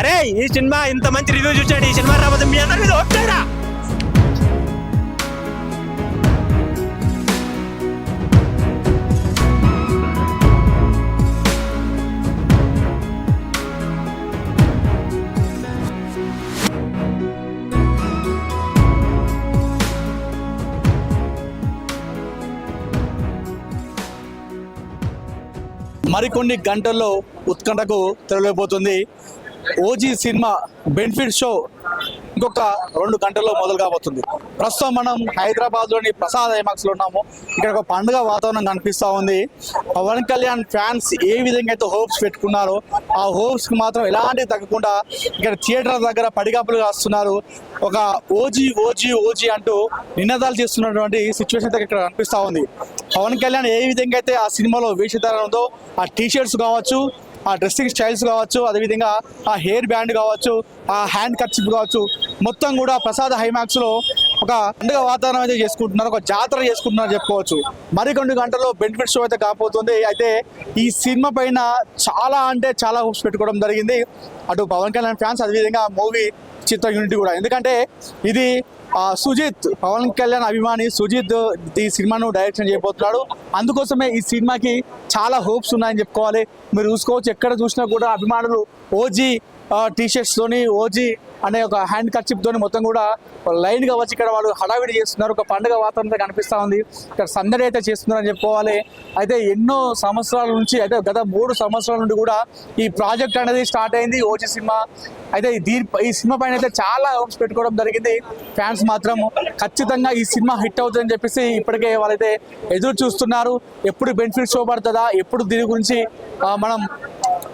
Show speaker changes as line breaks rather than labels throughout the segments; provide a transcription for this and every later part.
అరే ఈ సినిమా ఇంత మంచి రివ్యూ చూసాడు ఈ సినిమా రాబోతే మీ అందరి మీద వచ్చారా
మరికొన్ని గంటల్లో ఉత్కంఠకు తెరలేకపోతుంది. ఓజీ సినిమా బెనిఫిట్ షో ఇంకొక రెండు గంటల్లో మొదలు కాబోతుంది. ప్రస్తుతం మనం హైదరాబాద్లోని ప్రసాద్ ఐమాక్స్లో ఉన్నాము. ఇక్కడ ఒక పండుగ వాతావరణం కనిపిస్తూ ఉంది. పవన్ కళ్యాణ్ ఫ్యాన్స్ ఏ విధంగా అయితే హోప్స్ పెట్టుకున్నారో ఆ హోప్స్కి మాత్రం ఎలాంటి తగ్గకుండా ఇక్కడ థియేటర్ దగ్గర పడిగాపులు కాస్తున్నారు ఒక ఓజీ ఓజీ ఓజీ అంటూ నినాదాలు చేస్తున్నటువంటి సిచ్యువేషన్ అయితే ఇక్కడ కనిపిస్తూ ఉంది. పవన్ కళ్యాణ్ ఏ విధంగా అయితే ఆ సినిమాలో వేషధారణ ఉందో ఆ టీషర్ట్స్ కావచ్చు ఆ డ్రెస్సింగ్ స్టైల్స్ కావచ్చు అదేవిధంగా ఆ హెయిర్ బ్యాండ్ కావచ్చు ఆ హ్యాండ్ కట్స్ కావచ్చు మొత్తం కూడా ప్రసాద్ హైమాక్స్లో ఒక పండుగ వాతావరణం అయితే చేసుకుంటున్నారు ఒక జాతర చేసుకుంటున్నారు చెప్పుకోవచ్చు. మరికొన్ని గంటల్లో బెనిఫిట్ షో అయితే కాబోతుంది. అయితే ఈ సినిమా పైన చాలా అంటే చాలా హోప్స్ పెట్టుకోవడం జరిగింది. అటు పవన్ కళ్యాణ్ ఫ్యాన్స్ అదేవిధంగా మూవీ చిత్ర యూనిట్ కూడా. ఎందుకంటే ఇది సుజిత్ పవన్ కళ్యాణ్ అభిమాని సుజిత్ ఈ సినిమాను డైరెక్షన్ చేయబోతున్నాడు. అందుకోసమే ఈ సినిమాకి చాలా హోప్స్ ఉన్నాయని చెప్పుకోవాలి. మీరు చూసుకోవచ్చు ఎక్కడ చూసినా కూడా అభిమానులు ఓజీ టీ షర్ట్స్ తోని ఓజీ అనే ఒక హ్యాండ్ కర్చిప్ తోని మొత్తం కూడా లైన్గా వచ్చి ఇక్కడ వాళ్ళు హడావిడి చేస్తున్నారు. ఒక పండుగ వాతావరణం అయితే కనిపిస్తా ఉంది. ఇక్కడ సందడి అయితే చేస్తున్నారని చెప్పుకోవాలి. అయితే ఎన్నో సంవత్సరాల నుంచి అయితే గత మూడు సంవత్సరాల నుండి కూడా ఈ ప్రాజెక్ట్ అనేది స్టార్ట్ అయింది ఓజీ సినిమా. అయితే దీని ఈ సినిమా పైన అయితే చాలా హోప్స్ పెట్టుకోవడం జరిగింది. ఫ్యాన్స్ మాత్రం ఖచ్చితంగా ఈ సినిమా హిట్ అవుతుందని చెప్పేసి ఇప్పటికే వాళ్ళైతే ఎదురు చూస్తున్నారు. ఎప్పుడు బెనిఫిట్ చూపడుతుందా ఎప్పుడు దీని గురించి మనం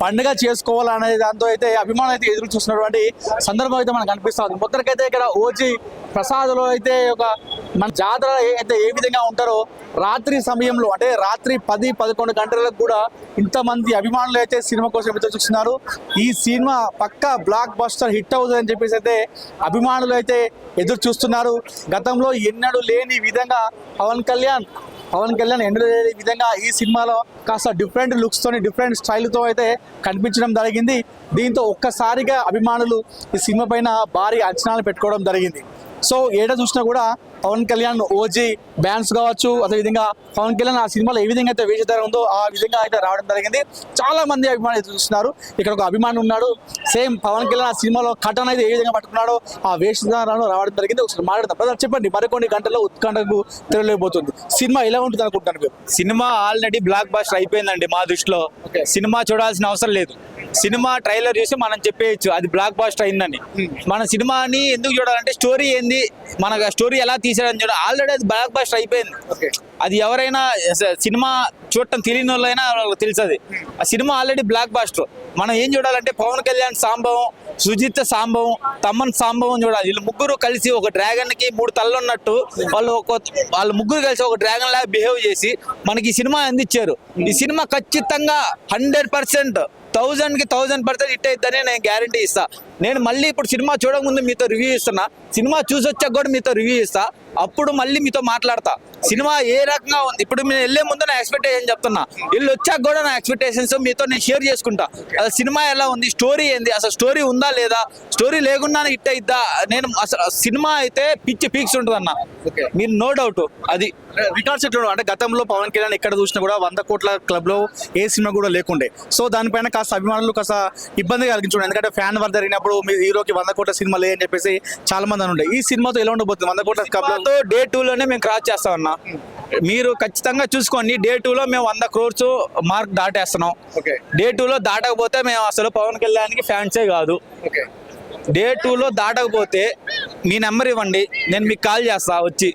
పండుగ చేసుకోవాలనే దాంతో అయితే అభిమానులు అయితే ఎదురు చూస్తున్నటువంటి సందర్భం అయితే మనకు కనిపిస్తుంది మొత్తానికైతే ఇక్కడ ఓజీ ప్రసాద్లో అయితే ఒక మన జాతర అయితే ఏ విధంగా ఉంటారో రాత్రి సమయంలో అంటే రాత్రి పది పదకొండు గంటలకు కూడా ఇంతమంది అభిమానులు అయితే సినిమా కోసం ఎదురు చూస్తున్నారు. ఈ సినిమా పక్క బ్లాక్ బస్టర్ హిట్ అవుతుందని చెప్పేసి అయితే అభిమానులు అయితే ఎదురు చూస్తున్నారు. గతంలో ఎన్నడూ లేని విధంగా పవన్ కళ్యాణ్ పవన్ కళ్యాణ్ ఎన్నడూ విధంగా ఈ సినిమాలో కాస్త డిఫరెంట్ లుక్స్ తోని డిఫరెంట్ స్టైల్తో అయితే కనిపించడం జరిగింది. దీంతో ఒక్కసారిగా అభిమానులు ఈ సినిమా పైన భారీ అంచనాలు పెట్టుకోవడం జరిగింది. సో ఏడ చూసినా కూడా పవన్ కళ్యాణ్ ఓజీ బ్యాండ్స్ కావచ్చు అదేవిధంగా పవన్ కళ్యాణ్ ఆ సినిమాలో ఏ విధంగా అయితే వేషధార ఉందో ఆ విధంగా అయితే రావడం జరిగింది. చాలా మంది అభిమానులు చూస్తున్నారు. ఇక్కడ ఒక అభిమాని ఉన్నాడు. సేమ్ పవన్ కళ్యాణ్ ఆ సినిమాలో కటన్ అయితే ఏ విధంగా పట్టుకున్నాడో ఆ వేషధారణలో రావడం జరిగింది. ఒకసారి మాట్లాడదాం. బ్రదర్ చెప్పండి మరికొన్ని గంటల్లో ఉత్కంఠకు తెరలేకపోతుంది. సినిమా ఎలా ఉంటుంది అనుకుంటున్నారు మీరు?
సినిమా ఆల్రెడీ బ్లాక్ బాస్టర్ అయిపోయిందండి మా దృష్టిలో. సినిమా చూడాల్సిన అవసరం లేదు. సినిమా ట్రైలర్ చూసి మనం చెప్పేయచ్చు అది బ్లాక్ బాస్టర్ అయిందని. మన సినిమాని ఎందుకు చూడాలంటే స్టోరీ ఏంది మన స్టోరీ ఎలా తీసాడని చూడాలి ఆల్రెడీ అది బ్లాక్ బాస్టర్ అయిపోయింది. అది ఎవరైనా సినిమా చూడటం తెలియని వాళ్ళైనా వాళ్ళకి తెలుసది. ఆ సినిమా ఆల్రెడీ బ్లాక్ బాస్టర్ మనం ఏం చూడాలంటే పవన్ కళ్యాణ్ సాంబవం సుజిత్ సాంబవం తమ్మన్ సాంబవం చూడాలి. వీళ్ళు ముగ్గురు కలిసి ఒక డ్రాగన్కి మూడు తలలు ఉన్నట్టు వాళ్ళు ఒక వాళ్ళు ముగ్గురు కలిసి ఒక డ్రాగన్ లాగా బిహేవ్ చేసి మనకి ఈ సినిమా అందించారు. ఈ సినిమా ఖచ్చితంగా హండ్రెడ్ పర్సెంట్ థౌజండ్కి థౌజండ్ పర్సెంట్ హిట్ అవుతుందని నేను గ్యారంటీ ఇస్తాను నేను మళ్ళీ ఇప్పుడు సినిమా చూడకముందు మీతో రివ్యూ ఇస్తున్నా సినిమా చూసి వచ్చాక కూడా మీతో రివ్యూ ఇస్తా అప్పుడు మళ్ళీ మీతో మాట్లాడతా. సినిమా ఏ రకంగా ఉంది? ఇప్పుడు నేను వెళ్ళే ముందు నా ఎక్స్పెక్టేషన్ చెప్తున్నా. వీళ్ళు వచ్చాక కూడా నా ఎక్స్పెక్టేషన్స్ మీతో నేను షేర్ చేసుకుంటా. అసలు సినిమా ఎలా ఉంది? స్టోరీ ఏంది? అసలు స్టోరీ ఉందా లేదా? స్టోరీ లేకుండా హిట్ అయిద్దా? నేను అసలు సినిమా అయితే పిచ్చి పీక్స్ ఉంటుంది అన్న
ఓకే.
మీరు నో డౌట్ అది.
రికార్డ్స్ ఎట్లా అంటే గతంలో పవన్ కళ్యాణ్ ఎక్కడ చూసినా కూడా వంద కోట్ల క్లబ్లో ఏ సినిమా కూడా లేకుండే. సో దానిపైన కాస్త అభిమానులు కాస్త ఇబ్బంది కలిగించుండే. ఎందుకంటే ఫ్యాన్ వర్ జరిగినప్పుడు మీ హీరోకి వంద కోట్ల సినిమా లే అని చెప్పేసి చాలా మంది అని ఉండే. ఈ సినిమాతో ఎలా ఉండబోతుంది? వంద కోట్ల
సినిమాతో డే టూ లోనే మేము క్రాస్ చేస్తామన్నా మీరు ఖచ్చితంగా చూసుకోండి. డే టూ లో మేము వంద క్రోర్స్ మార్క్ దాటేస్తున్నాం. డే టూ లో దాటకపోతే మేము అసలు పవన్ కళ్యాణ్కి ఫ్యాన్సే కాదు. డే టూలో దాటకపోతే మీ నెంబర్ ఇవ్వండి. నేను మీకు కాల్ చేస్తా వచ్చి.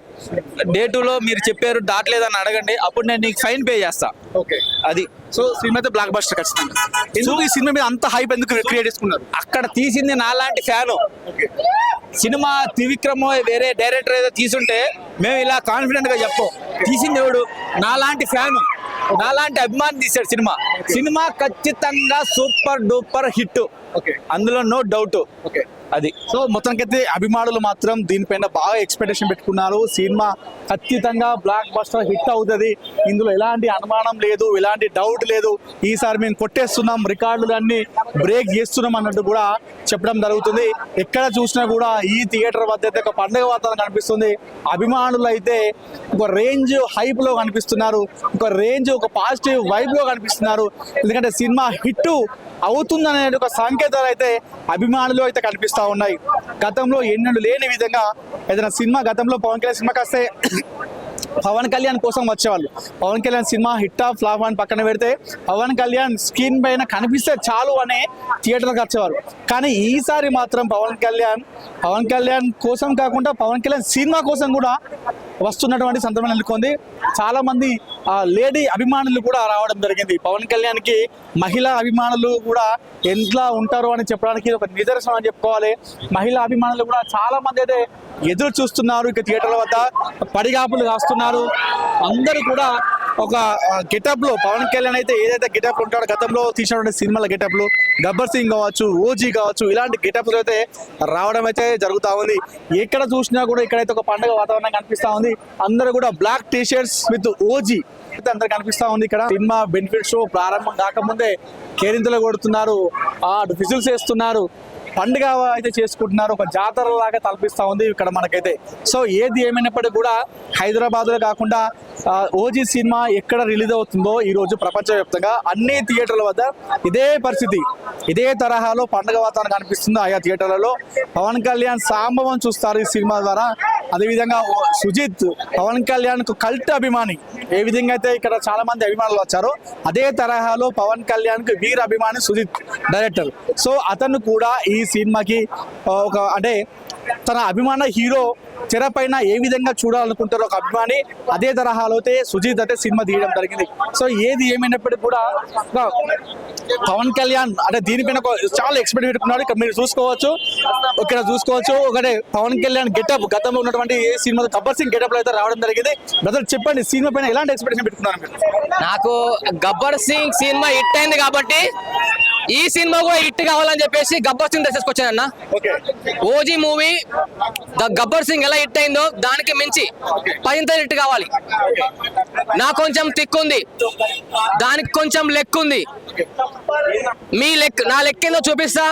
డే టూలో మీరు చెప్పారు దాటలేదని అడగండి. అప్పుడు నేను నీకు ఫైన్ పే చేస్తా.
ఓకే.
అది.
సో సినిమా అయితే బ్లాక్ బస్టర్ ఖచ్చితంగా. ఎందుకు ఈ సినిమా మీద అంత హైప్ ఎందుకు క్రియేట్ చేసుకున్నారు?
అక్కడ తీసింది నాలాంటి ఫ్యాను. సినిమా త్రివిక్రమ్ వేరే డైరెక్టర్ ఏదో తీసుంటే మేము ఇలా కాన్ఫిడెంట్గా చెప్పాం. తీసింది ఎవడు? నాలాంటి ఫ్యాను. నాలాంటి అభిమాని తీశాడు సినిమా. సినిమా ఖచ్చితంగా సూపర్ డూపర్ హిట్.
ఓకే
అందులో నో డౌట్.
ఓకే
అది.
సో మొత్తానికైతే అభిమానులు మాత్రం దీనిపైన బాగా ఎక్స్పెక్టేషన్ పెట్టుకున్నారు. సినిమా ఖచ్చితంగా బ్లాక్ బస్టర్ హిట్ అవుతుంది. ఇందులో ఎలాంటి అనుమానం లేదు ఎలాంటి డౌట్ లేదు. ఈసారి మేము కొట్టేస్తున్నాం రికార్డులు అన్ని బ్రేక్ చేస్తున్నాం అన్నట్టు కూడా చెప్పడం జరుగుతుంది. ఎక్కడ చూసినా కూడా ఈ థియేటర్ వద్ద అయితే ఒక పండుగ వాతావరణం కనిపిస్తుంది. అభిమానులు అయితే ఒక రేంజ్ హైప్లో కనిపిస్తున్నారు. ఒక రేంజ్ ఒక పాజిటివ్ వైబ్లో కనిపిస్తున్నారు. ఎందుకంటే సినిమా హిట్ అవుతుందనే ఒక సంకేతాలు అయితే అభిమానులు అయితే కనిపిస్తూ ఉన్నాయి. గతంలో ఎన్నడూ లేని విధంగా ఏదైనా సినిమా గతంలో పవన్ కళ్యాణ్ సినిమాకి వస్తే పవన్ కళ్యాణ్ కోసం వచ్చేవాళ్ళు. Pawan Kalyan cinema hit of flop అని పక్కన పెడితే పవన్ కళ్యాణ్ స్క్రీన్ పైన కనిపిస్తే చాలు అనే థియేటర్కి వచ్చేవారు. కానీ ఈసారి మాత్రం పవన్ కళ్యాణ్ పవన్ కళ్యాణ్ కోసం కాకుండా పవన్ కళ్యాణ్ సినిమా కోసం కూడా వస్తున్నటువంటి సందర్భం నెలకొంది చాలా మంది ఆ, లేడీ అభిమానులు కూడా రావడం జరిగింది. పవన్ కళ్యాణ్కి మహిళా అభిమానులు కూడా ఎంట్లా ఉంటారు అని చెప్పడానికి ఒక నిదర్శనం అని చెప్పుకోవాలి. మహిళా అభిమానులు కూడా చాలా మంది అయితే ఎదురు చూస్తున్నారు. ఇక థియేటర్ల వద్ద పడిగాపులు కాస్తున్నారు. అందరూ కూడా ఒక గెటప్లో పవన్ కళ్యాణ్ అయితే ఏదైతే గెటప్ ఉంటాడో గతంలో తీసినటువంటి సినిమాల గెటప్లో గబ్బర్ సింగ్ కావచ్చు ఓజీ కావచ్చు ఇలాంటి గెటప్ అయితే రావడం అయితే జరుగుతా ఉంది. ఎక్కడ చూసినా కూడా ఇక్కడైతే ఒక పండుగ వాతావరణం కనిపిస్తా ఉంది. అందరూ కూడా black T shirts with OG అయితే అందరు కనిపిస్తా ఉంది ఇక్కడ. సినిమా బెనిఫిట్ షో ప్రారంభం కాకముందే కేరింతలు కొడుతున్నారు. ఆ విజిల్స్ వేస్తున్నారు. పండుగ అయితే చేసుకుంటున్నారు. ఒక జాతర లాగా తలపిస్తూ ఉంది ఇక్కడ మనకైతే. సో ఏది ఏమైనప్పటికీ కూడా హైదరాబాద్లో కాకుండా ఓజీ సినిమా ఎక్కడ రిలీజ్ అవుతుందో ఈరోజు ప్రపంచవ్యాప్తంగా అన్ని థియేటర్ల వద్ద ఇదే పరిస్థితి. ఇదే తరహాలో పండుగ వాతావరణం కనిపిస్తుంది ఆయా థియేటర్లలో. పవన్ కళ్యాణ్ సాంబవం చూస్తారు ఈ సినిమా ద్వారా. అదేవిధంగా సుజిత్ పవన్ కళ్యాణ్కు కల్ట్ అభిమాని. ఏ విధంగా అయితే ఇక్కడ చాలా మంది అభిమానులు వచ్చారో అదే తరహాలో పవన్ కళ్యాణ్కు వీర అభిమాని సుజిత్ డైరెక్టర్. సో అతను కూడా ఈ సినిమాకి ఒక అంటే తన అభిమాన హీరో తెర పైన ఏ విధంగా చూడాలనుకుంటారో ఒక అభిమాని అదే తరహాలో అయితే సుజీత్ అయితే సినిమా తీయడం జరిగింది. సో ఏది ఏమైనప్పటికీ కూడా పవన్ కళ్యాణ్ అంటే దీనిపైన చాలా ఎక్స్పెక్ట్ పెట్టుకున్నాడు. ఇక్కడ మీరు చూసుకోవచ్చు. ఇక్కడ చూసుకోవచ్చు. ఒకటే పవన్ కళ్యాణ్ గెటప్ గతంలో ఉన్నటువంటి ఏ సినిమా గబ్బర్ సింగ్ గెటప్లో అయితే రావడం జరిగింది. బ్రదర్ చెప్పండి సినిమా పైన ఎలాంటి ఎక్స్పెక్టేషన్ పెట్టుకున్నారు
నాకు గబ్బర్ సింగ్ సినిమా హిట్ అయింది కాబట్టి ఈ సినిమా కూడా హిట్ కావాలని చెప్పేసి Gabbar Singh తీసుకొచ్చానన్న
okay.
OG movie the Gabbar Singh ఎలా హిట్ అయిందో దానికి మించి పదింత హిట్ కావాలి. నా కొంచెం తిక్కుంది. దానికి కొంచెం లెక్కుంది. మీ లెక్క నా లెక్కేందో చూపిస్తా.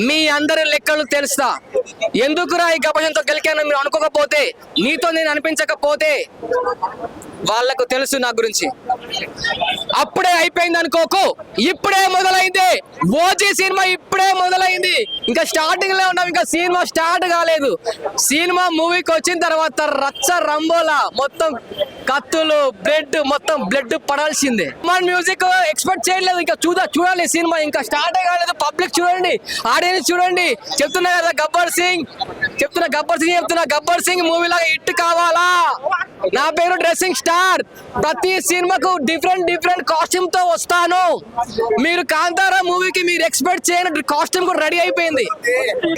మీ అందరి లెక్కలు తెలుస్తా. ఎందుకురా ఈ గబ్బర్సింగ్తో గెలికానో మీరు అనుకోకపోతే నీతో నేను అనిపించకపోతే వాళ్ళకు తెలుసు నా గురించి. అప్పుడే అయిపోయింది అనుకోకు ఇప్పుడే మొదలైంది. ఓజీ సినిమా ఇప్పుడే మొదలైంది. ఇంకా స్టార్టింగ్లో ఉన్నాం ఇంకా సినిమా స్టార్ట్ కాలేదు. సినిమా మూవీకి వచ్చిన తర్వాత రచ్చ రంబోలా మొత్తం కత్తులు బ్లడ్ మొత్తం బ్లడ్ పడాల్సిందే. మన మ్యూజిక్ ఎక్స్పెక్ట్ చేయలేదు ఇంకా చూద్దా చూడాలి సినిమా ఇంకా స్టార్ట్ కాలేదు. పబ్లిక్ చూడండి ఆడియన్స్ చూడండి. చెప్తున్నా కదా గబ్బర్ సింగ్ చెప్తున్నా గబ్బర్ సింగ్ చెప్తున్నా గబ్బర్ సింగ్ మూవీలాగా హిట్ కావాలా? నా పేరు డ్రెస్సింగ్ స్టార్ ప్రతి సినిమాకు డిఫరెంట్ డిఫరెంట్ కాస్ట్యూమ్తో వస్తాను. మీరు కాంతారా మూవీకి మీరు ఎక్స్పెక్ట్ చేయని కాస్ట్యూమ్ కూడా రెడీ అయిపోయింది.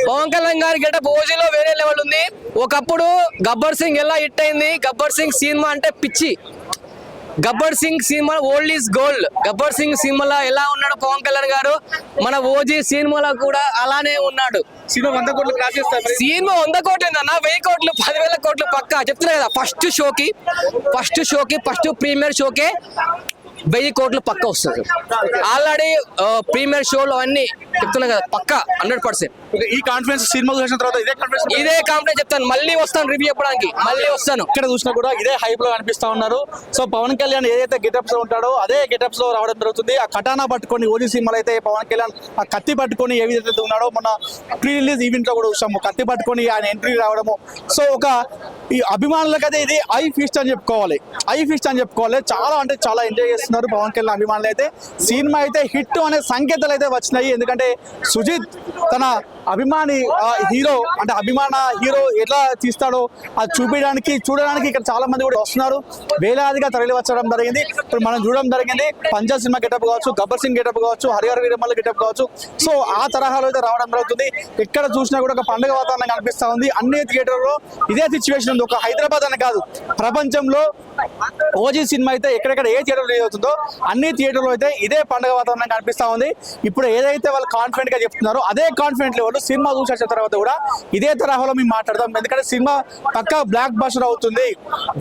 పవన్ కళ్యాణ్ గారి గట భోజీలో వేరే లెవెల్ ఉంది. ఒకప్పుడు గబ్బర్ సింగ్ ఎలా హిట్ అయింది? గబ్బర్ సింగ్ సినిమా అంటే పిచ్చి. Gabbar Singh cinema old is gold. Gabbar Singh సినిమాలో ఎలా ఉన్నాడు పవన్ కళ్యాణ్ గారు? మన ఓజీ సినిమాలో కూడా అలానే ఉన్నాడు.
సినిమా వంద కోట్లు క్రాస్ చేస్తారు
సినిమా వంద కోట్లు ఏందన్న వెయ్యి కోట్లు పదివేల కోట్లు పక్క. చెప్తున్నా కదా ఫస్ట్ షోకి ఫస్ట్ షోకి ఫస్ట్ ప్రీమియర్ షోకే వెయ్యి కోట్లు పక్క వస్తుంది. ఆల్రెడీ ప్రీమియర్ షోలు అన్ని చెప్తున్నా కదా పక్క హండ్రెడ్ పర్సెంట్
ఈ కాన్ఫిడెన్స్ సినిమా చూసిన తర్వాత ఇదే కాన్ఫిడెన్స్
ఇదే కాంప్లైంట్ చెప్తాను. మళ్ళీ వస్తాను రివ్యూ చెప్పడానికి. మళ్ళీ వస్తాను.
ఎక్కడ చూసినా కూడా ఇదే హైప్లో కనిపిస్తా ఉన్నారు. సో పవన్ కళ్యాణ్ ఏదైతే గెటప్స్లో ఉంటాడో అదే గెటప్స్లో రావడం జరుగుతుంది. ఆ కటానా పట్టుకొని ఓజీ సినిమాలో అయితే పవన్ కళ్యాణ్ ఆ కత్తి పట్టుకొని ఏ విధంగా ఉన్నాడో మొన్న ప్రీ రిలీజ్ ఈవెంట్లో కూడా చూసాము. కత్తి పట్టుకొని ఆయన ఎంట్రీ రావడము. సో ఒక ఈ అభిమానులకు అయితే ఇది ఐ ఫీస్ట్ అని చెప్పుకోవాలి. ఐ ఫీస్ట్ అని చెప్పుకోవాలి. చాలా అంటే చాలా ఎంజాయ్ చేస్తున్నారు పవన్ కళ్యాణ్ అభిమానులు అయితే. సినిమా అయితే హిట్ అనే సంకేతాలు అయితే వచ్చినాయి. ఎందుకంటే సుజిత్ తన అభిమాని హీరో అంటే అభిమాన హీరో ఎట్లా తీస్తాడో అది చూపించడానికి చూడడానికి ఇక్కడ చాలా మంది కూడా వస్తున్నారు. వేలాదిగా తరలి వచ్చడం జరిగింది. ఇప్పుడు మనం చూడడం జరిగింది పంజాబ్ సినిమా గెటప్ కావచ్చు గబ్బర్ సింగ్ గెటప్ కావచ్చు హరిహర వీరమల్ల గెటప్ కావచ్చు. సో ఆ తరహాలో అయితే రావడం జరుగుతుంది. ఎక్కడ చూసినా కూడా ఒక పండుగ వాతావరణం కనిపిస్తా ఉంది. అన్ని థియేటర్లో ఇదే సిచ్యువేషన్ ఉంది. ఒక హైదరాబాద్ అని కాదు ప్రపంచంలో ఓజీ సినిమా అయితే ఎక్కడెక్కడ ఏ థియేటర్ రిలీజ్ అవుతుందో అన్ని థియేటర్లో అయితే ఇదే పండుగ వాతావరణం కనిపిస్తా ఉంది. ఇప్పుడు ఏదైతే వాళ్ళు కాన్ఫిడెంట్గా చెప్తున్నారో అదే కాన్ఫిడెంట్ లెవెల్ మాట్లాడుకుంటూ సినిమా చూసేసిన తర్వాత కూడా ఇదే తరహాలో మేము మాట్లాడదాం. ఎందుకంటే సినిమా పక్క బ్లాక్ బస్టర్ అవుతుంది.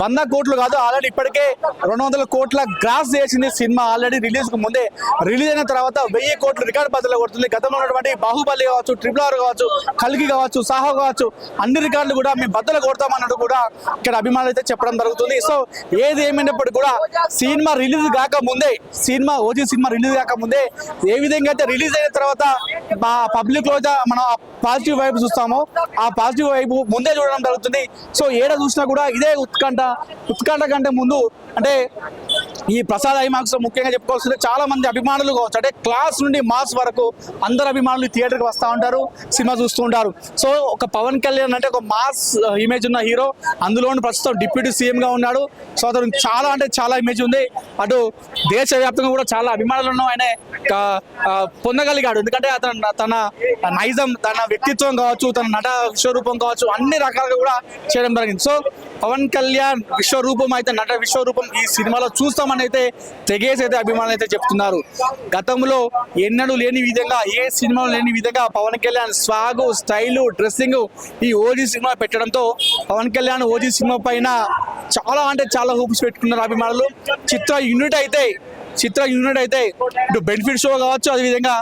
వంద కోట్లు కాదు ఆల్రెడీ ఇప్పటికే రెండు వందల కోట్ల గ్రాస్ చేసింది సినిమా. ఆల్రెడీ రిలీజ్కు ముందే రిలీజ్ అయిన తర్వాత వెయ్యి కోట్లు రికార్డ్ బద్దలు కొడుతుంది. గతంలో ఉన్నటువంటి బాహుబలి కావచ్చు ట్రిపుల్ ఆర్ కావచ్చు కలిగి కావచ్చు సాహో కావచ్చు అన్ని రికార్డులు కూడా మేము బద్దలు కొడతామన్నట్టు కూడా ఇక్కడ అభిమానులు అయితే చెప్పడం జరుగుతుంది. సో ఏది ఏమైనప్పటికీ కూడా సినిమా రిలీజ్ కాక ముందే సినిమా ఓజీ సినిమా రిలీజ్ కాక ముందే ఏ విధంగా అయితే రిలీజ్ అయిన తర్వాత పబ్లిక్లో మనం పాజిటివ్ వైపు చూస్తామో ఆ పాజిటివ్ వైపు ముందే చూడడం జరుగుతుంది. సో ఏడ చూసినా కూడా ఇదే ఉత్కంఠ. ఉత్కంఠ కంటే ముందు అంటే ఈ ప్రసాద్ ఐమాక్స్ ముఖ్యంగా చెప్పుకోవాల్సింది చాలా మంది అభిమానులు కావచ్చు. అంటే క్లాస్ నుండి మాస్ వరకు అందరు అభిమానులు థియేటర్కి వస్తూ ఉంటారు సినిమా చూస్తూ ఉంటారు. సో ఒక పవన్ కళ్యాణ్ అంటే ఒక మాస్ ఇమేజ్ ఉన్న హీరో అందులోని ప్రస్తుతం డిప్యూటీ సీఎంగా ఉన్నాడు. సో అతను చాలా అంటే చాలా ఇమేజ్ ఉంది. అటు దేశవ్యాప్తంగా కూడా చాలా అభిమానులను ఆయన పొందగలిగాడు. ఎందుకంటే అతను తన నైజం తన వ్యక్తిత్వం కావచ్చు తన నట విశ్వరూపం కావచ్చు అన్ని రకాలుగా కూడా చేయడం జరిగింది. సో పవన్ కళ్యాణ్ విశ్వరూపం అయితే నట విశ్వరూపం ఈ సినిమాలో చూస్తామని అయితే తెగేసి అయితే అభిమానులు అయితే చెప్తున్నారు. గతంలో ఎన్నడూ లేని విధంగా ఏ సినిమాలో లేని విధంగా Pawan Kalyan swag style dressing ఈ ఓజీ సినిమా పెట్టడంతో పవన్ కళ్యాణ్ ఓజీ సినిమా పైన చాలా అంటే చాలా హోప్స్ పెట్టుకున్నారు అభిమానులు. చిత్ర యూనిట్ అయితే చిత్ర యూనిట్ అయితే ఇటు బెనిఫిట్ షో కావచ్చు అదేవిధంగా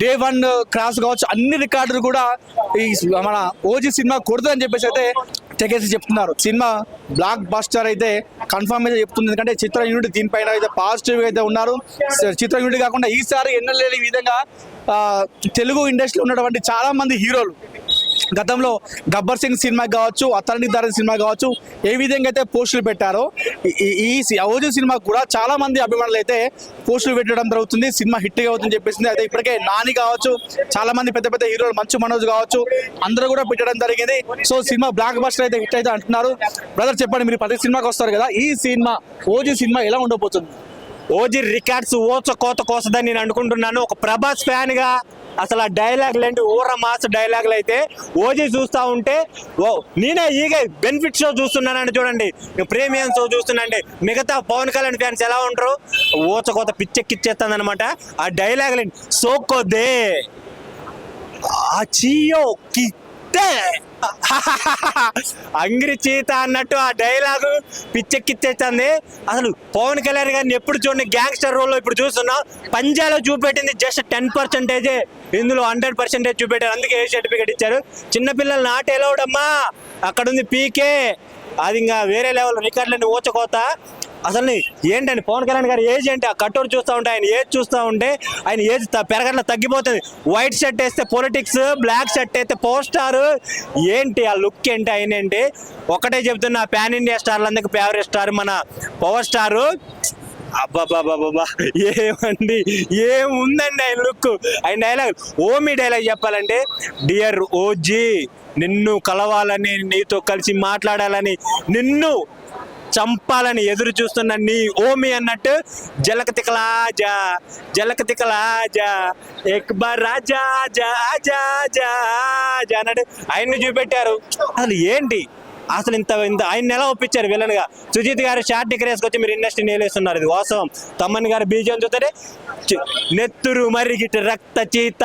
డే వన్ క్రాస్ కావచ్చు అన్ని రికార్డులు కూడా ఈ మన ఓజీ సినిమా కొడుతుందని చెప్పేసి అయితే తెగేసి చెప్తున్నారు. సినిమా బ్లాక్ బస్టర్ అయితే కన్ఫర్మ్ అయితే చెప్తుంది. ఎందుకంటే చిత్ర యూనిట్ దీనిపైన అయితే పాజిటివ్ అయితే ఉన్నారు. చిత్ర యూనిట్ కాకుండా ఈసారి ఎన్నలేని విధంగా తెలుగు ఇండస్ట్రీలో ఉన్నటువంటి చాలా మంది హీరోలు గతంలో గబ్బర్ సింగ్ సినిమా కావచ్చు అతని దారి సినిమా కావచ్చు ఏ విధంగా అయితే పోస్టులు పెట్టారో ఈ- ఈ- సి- ఓజీ సినిమా కూడా చాలా మంది అభిమానులు అయితే పోస్టులు పెట్టడం జరుగుతుంది సినిమా హిట్ అవుతుందని చెప్పేసింది. అయితే ఇప్పటికే నాని కావచ్చు చాలా మంది పెద్ద పెద్ద హీరోలు మంచు మనోజ్ కావచ్చు అందరూ కూడా పెట్టడం జరిగింది. సో సినిమా బ్లాక్ బస్టర్ అయితే హిట్ అయితే అంటున్నారు. బ్రదర్ చెప్పండి మీరు ప్రతి సినిమాకి వస్తారు కదా ఈ సినిమా ఓజీ సినిమా ఎలా ఉండబోతుంది?
ఓజీ రికార్డ్స్ ఓచ కోత కోసదని నేను అనుకుంటున్నాను. ఒక ప్రభాస్ ఫ్యాన్గా అసలు ఆ డైలాగులు ఏంటి ఊర మాస్ డైలాగులు అయితే ఓజీ చూస్తా ఉంటే ఓ నేనే ఈగ బెనిఫిట్ షో చూస్తున్నానండి చూడండి. ప్రీమియం షో చూస్తున్నాండి మిగతా పవన్ కళ్యాణ్ ఫ్యాన్స్ ఎలా ఉంటారు? ఓచ కోత పిచ్చెక్కిచ్చేస్తుంది అనమాట ఆ డైలాగులు ఏంటి సోకోదే. ఆ చీయో కిత్తే. అంగిరి చీత అన్నట్టు ఆ డైలాగు పిచ్చెక్కిచ్చేస్తుంది. అసలు పవన్ కళ్యాణ్ గారిని ఎప్పుడు చూడండి గ్యాంగ్స్టర్ రోల్లో ఇప్పుడు చూస్తున్నాం. పంజాలో చూపెట్టింది జస్ట్ టెన్ పర్సెంటేజే. ఇందులో హండ్రెడ్ పర్సెంటేజ్ చూపెట్టారు. అందుకే ఏ సర్టిఫికేట్ ఇచ్చారు. చిన్నపిల్లలు నాట్ ఎలవడమ్మా అక్కడ ఉంది పీకే. అది ఇంకా వేరే లెవెల్. రికార్డులన్నీ ఊచకోత. అసలు ఏంటండి? పవన్ కళ్యాణ్ గారి ఏజ్ ఏంటి? ఆ కట్టోరు చూస్తూ ఉంటే ఆయన ఏజ్ చూస్తూ ఉంటే ఆయన ఏజ్ పెరగట్ల తగ్గిపోతుంది. వైట్ షర్ట్ వేస్తే పొలిటిక్స్ బ్లాక్ షర్ట్ వేస్తే పవర్ స్టార్ ఏంటి ఆ లుక్ ఏంటి ఆయన ఏంటి? ఒకటే చెప్తున్నా ప్యాన్ ఇండియా స్టార్లందరికీ ఫేవరెట్ స్టార్ మన పవర్ స్టార్ అబ్బాబాబాబా ఏమండి? ఏముందండి ఆయన లుక్ ఆయన డైలాగ్ ఓమి డైలాగ్ చెప్పాలంటే డియర్ ఓజీ నిన్ను కలవాలని నీతో కలిసి మాట్లాడాలని నిన్ను చంపాలని ఎదురు చూస్తున్న నీ ఓమి అన్నట్టు జలక తికలాజా జలక తికలాజా ఎక్బర్ రాజా జా జా జా అన్నట్టు ఆయన్ని చూపెట్టారు. అసలు ఏంటి? అసలు ఇంత ఇంత ఆయన ఎలా ఒప్పించారు విలన్గా సుజిత్ గారు షార్ట్ డిగ్రీ వేసుకొచ్చి మీరు ఇండస్ట్రీ నేలేస్తున్నారు. ఇది వాస్తవం. తమ్మని గారు బీజం చూస్తే నెత్తురు మరిగిట రక్త చీత.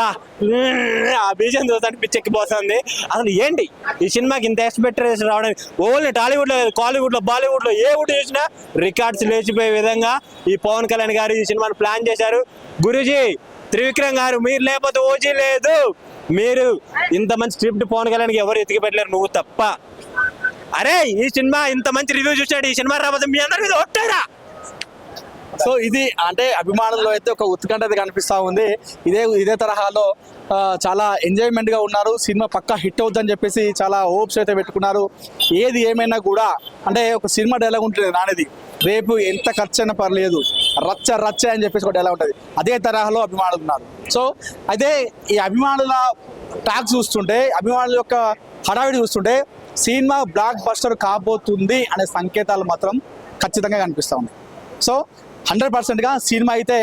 ఆ బీజం చూస్తే పిచ్చెక్కిపోతుంది అసలు ఏంటి? ఈ సినిమాకి ఇంత ఎక్స్పెక్టేషన్ రావడం ఓన్లీ టాలీవుడ్లో కాలీవుడ్లో బాలీవుడ్లో ఏ వుడ్ చూసినా రికార్డ్స్ లేచిపోయే విధంగా ఈ పవన్ కళ్యాణ్ గారు ఈ సినిమాను ప్లాన్ చేశారు. గురుజీ త్రివిక్రమ్ గారు మీరు లేకపోతే ఓజీ లేదు. మీరు ఇంత మంచి స్క్రిప్ట్ పవన్ కళ్యాణ్కి ఎవరు ఎతికి పెట్టలేరు నువ్వు తప్ప. అరే ఈ సినిమా ఇంత మంచి రివ్యూ చూసాడు ఈ సినిమా రాబోతే మీ అందరి మీద ఒట్టారా
సో ఇది అంటే అభిమానుల్లో అయితే ఒక ఉత్కంఠ కనిపిస్తూ ఉంది. ఇదే ఇదే తరహాలో చాలా ఎంజాయ్మెంట్గా ఉన్నారు. సినిమా పక్కా హిట్ అవుతుందని చెప్పేసి చాలా హోప్స్ అయితే పెట్టుకున్నారు. ఏది ఏమైనా కూడా అంటే ఒక సినిమా డైలాగ్ ఉంటుంది నానేది. రేపు ఎంత ఖర్చు అయినా పర్లేదు. రచ్చ రచ్చ అని చెప్పేసి ఒక డైలాగ్ ఉంటుంది. అదే తరహాలో అభిమానులు ఉన్నారు. సో అయితే ఈ అభిమానుల టాక్ చూస్తుంటే అభిమానుల యొక్క హడావిడి చూస్తుంటే సినిమా బ్లాక్ బస్టర్ కాబోతుంది అనే సంకేతాలు మాత్రం ఖచ్చితంగా కనిపిస్తూ ఉన్నాయి. సో హండ్రెడ్ పర్సెంట్గా సినిమా అయితే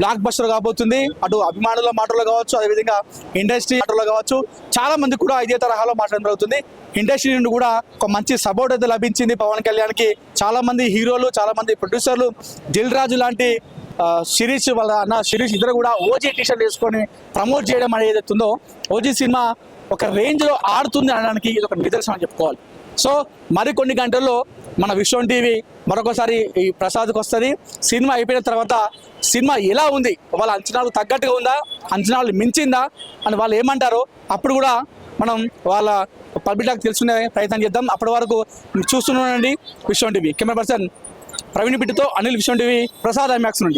బ్లాక్ బస్టర్ కాబోతుంది. అటు అభిమానుల మాటలు కావచ్చు అదేవిధంగా ఇండస్ట్రీ మాటలు కావచ్చు చాలా మంది కూడా ఇదే తరహాలో మాట్లాడడం జరుగుతుంది. ఇండస్ట్రీ నుండి కూడా ఒక మంచి సపోర్ట్ అయితే లభించింది పవన్ కళ్యాణ్కి. చాలా మంది హీరోలు చాలా మంది ప్రొడ్యూసర్లు దిల్ రాజు లాంటి సిరీస్ శిరీష్ వాళ్ళ అన్న శిరీష్ ఇద్దరు కూడా ఓజీ టీషర్ట్ వేసుకొని ప్రమోట్ చేయడం అనేది ఏదైతుందో ఉందో ఓజీ సినిమా ఒక రేంజ్లో ఆడుతుంది అనడానికి ఇది ఒక నిదర్శనం అని చెప్పుకోవాలి. సో మరికొన్ని గంటల్లో మన విశ్వం టీవీ మరొకసారి ఈ ప్రసాద్కి వస్తుంది. సినిమా అయిపోయిన తర్వాత సినిమా ఎలా ఉంది? వాళ్ళ అంచనాలు తగ్గట్టుగా ఉందా? అంచనాలు మించిందా? అని వాళ్ళు ఏమంటారో అప్పుడు కూడా మనం వాళ్ళ పబ్లిక్ తెలుసుకునే ప్రయత్నం చేద్దాం. అప్పటి వరకు చూస్తున్నానండి Vishwam TV. Camera person Praveen బిడ్డతో అనిల్ విశ్వం టీవీ ప్రసాద్ ఐమాక్స్ నుండి.